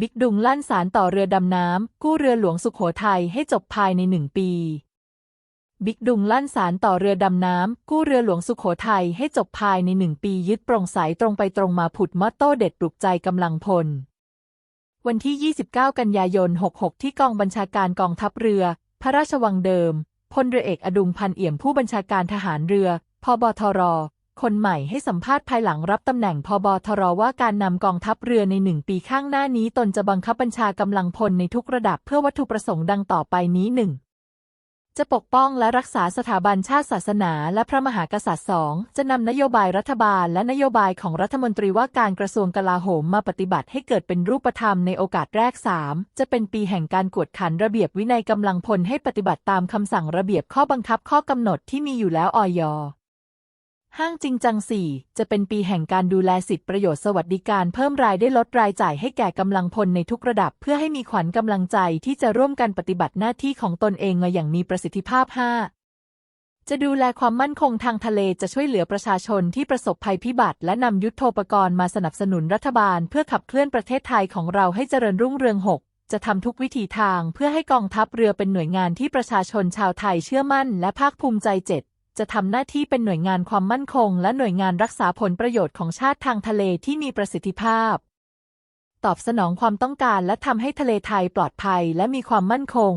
บิ๊กดุงลั่นสารต่อเรือดำน้ำ กู้เรือหลวงสุขโขทัยให้จบภายในหนึ่งปี บิ๊กดุงลั่นสารต่อเรือดำน้ำ กู้เรือหลวงสุขโขทัยให้จบภายในหนึ่งปี ยึดโปร่งใสตรงไปตรงมาผุดมอตโต้เด็ดปลุกใจกำลังพล วันที่ 29 กันยายน 66 ที่กองบัญชาการกองทัพเรือ พระราชวังเดิมพลเรือเอกอดุงพันเอี่ยมผู้บัญชาการทหารเรือพบทร คนใหม่ให้สัมภาษณ์ภายหลังรับตำแหน่งพบทรว่าการนำกองทัพเรือในหนึ่งปีข้างหน้านี้ตนจะบังคับบัญชากำลังพลในทุกระดับเพื่อวัตถุประสงค์ดังต่อไปนี้หนึ่งจะปกป้องและรักษาสถาบันชาติศาสนาและพระมหากษัตริย์สองจะนำนโยบายรัฐบาลและนโยบายของรัฐมนตรีว่าการกระทรวงกลาโหมมาปฏิบัติให้เกิดเป็นรูปธรรมในโอกาสแรกสามจะเป็นปีแห่งการกวดขันระเบียบวินัยกำลังพลให้ปฏิบัติตามคำสั่งระเบียบข้อบังคับข้อกำหนดที่มีอยู่แล้วอย ห้างจริงจัง4จะเป็นปีแห่งการดูแลสิทธิประโยชน์สวัสดิการเพิ่มรายได้ลดรายจ่ายให้แก่กำลังพลในทุกระดับ เพื่อให้มีขวัญกำลังใจที่จะร่วมกันปฏิบัติหน้าที่ของตนเองมาอย่างมีประสิทธิภาพ 5 จะดูแลความมั่นคงทางทะเลจะช่วยเหลือประชาชนที่ประสบภัยพิบัติ และนำยุทโธปกรณ์มาสนับสนุนรัฐบาล เพื่อขับเคลื่อนประเทศไทยของเราให้เจริญรุ่งเรือง 6 จะทำทุกวิถีทางเพื่อให้กองทัพเรือเป็นหน่วยงานที่ประชาชนชาวไทยเชื่อมั่น และภาคภูมิใจ 7 จะทำหน้าที่เป็นหน่วยงานความมั่นคง และหน่วยงานรักษาผลประโยชน์ของชาติทางทะเลที่มีประสิทธิภาพ ตอบสนองความต้องการและทำให้ทะเลไทยปลอดภัยและมีความมั่นคง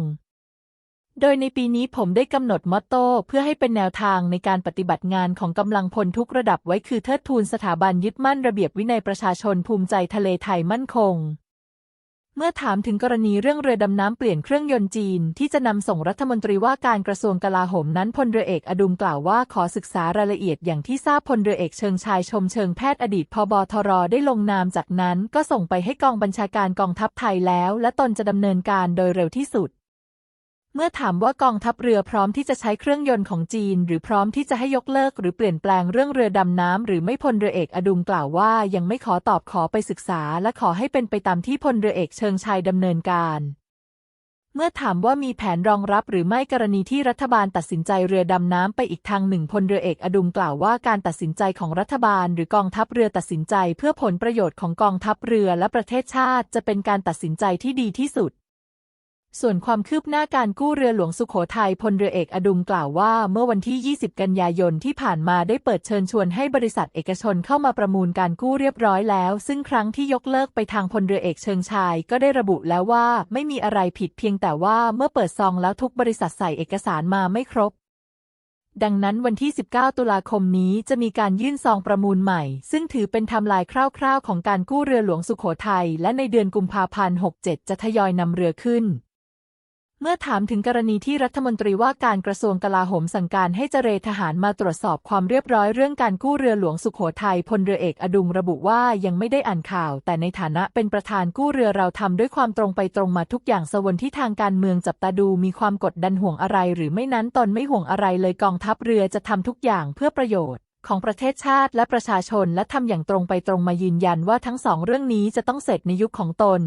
โดยในปีนี้ผมได้กำหนดมอตโต้เพื่อให้เป็นแนวทางในการปฏิบัติงานของกำลังพลทุกระดับไว้คือเทิดทูนสถาบันยึดมั่นระเบียบวินัยประชาชนภูมิใจทะเลไทยมั่นคง เมื่อถามถึงกรณีเรื่องเรือดำน้ำเปลี่ยนเครื่องยนต์จีน ที่จะนำส่งรัฐมนตรีว่าการกระทรวงกลาโหมนั้นพลเรือเอกอดุมกล่าวว่าขอศึกษารายละเอียดอย่างที่ทราบพลเรือเอกเชิงชายชมเชิงแพทย์อดีตพบทรได้ลงนามจากนั้น ก็ส่งไปให้กองบัญชาการกองทัพไทยแล้ว และตนจะดำเนินการโดยเร็วที่สุด เมื่อถามว่ากองทัพเรือพร้อมที่จะใช้เครื่องยนต์ของจีน หรือพร้อมที่จะให้ยกเลิกหรือเปลี่ยนแปลงเรื่องเรือดำน้ำหรือไม่พลเรือเอกอดุมกล่าวว่ายังไม่ขอตอบขอไปศึกษา และขอให้เป็นไปตามที่พลเรือเอกเชิงชายดำเนินการเมื่อถามว่ามีแผนรองรับหรือไม่กรณีที่รัฐบาลตัดสินใจเรือดำน้ำไปอีกทางหนึ่งพลเรือเอกอดุมกล่าวว่าการตัดสินใจของรัฐบาล หรือกองทัพเรือตัดสินใจ เพื่อผลประโยชน์ของกองทัพเรือและประเทศชาติ จะเป็นการตัดสินใจที่ดีที่สุด ส่วนความคืบหน้าการกู้เรือหลวงสุขโขทัยพลเรือเอกอดุมกล่าวว่าเมื่อวันที่ 20 กันยายนที่ผ่านมาได้เปิดเชิญชวนให้บริษัทเอกชนเข้ามาประมูลการกู้เรียบร้อยแล้ว ซึ่งครั้งที่ยกเลิกไปทางพลเรือเอกเชิงชาย ก็ได้ระบุแล้วว่าไม่มีอะไรผิดเพียงแต่ว่าเมื่อเปิดซองแล้วทุกบริษัทใส่เอกสารมาไม่ครบดังนั้นวันที่ 19 ตุลาคมนี้จะมีการยื่นซองประมูลใหม่ ซึ่งถือเป็นทม์ไลน์คร่าวๆ ของการกู้เรือหลวงสุขโขทัย และในเดือนกุมภาพันธ์ 67 จะทยอยนำเรือขึ้น เมื่อถามถึงกรณีที่รัฐมนตรีว่าการกระทรวงกลาโหมสั่งการให้เจรทหารมาตรวจสอบความเรียบร้อยเรื่องการกู้เรือหลวงสุขโขทัยพลเรือเอกอดุงระบุว่ายังไม่ได้อ่านข่าว แต่ในฐานะเป็นประธานกู้เรือเราทำด้วยความตรงไปตรงมาทุกอย่างสวนที่ทางการเมืองจับตาดูมีความกดดันห่วงอะไร หรือไม่นั้นตนไม่ห่วงอะไรเลยกองทัพเรือจะทำทุกอย่างเพื่อประโยชน์ของประเทศชาติและประชาชนและทำอย่างตรงไปตรงมายืนยันว่าทั้งสองเรื่องนี้จะต้องเสร็จในยุคของตน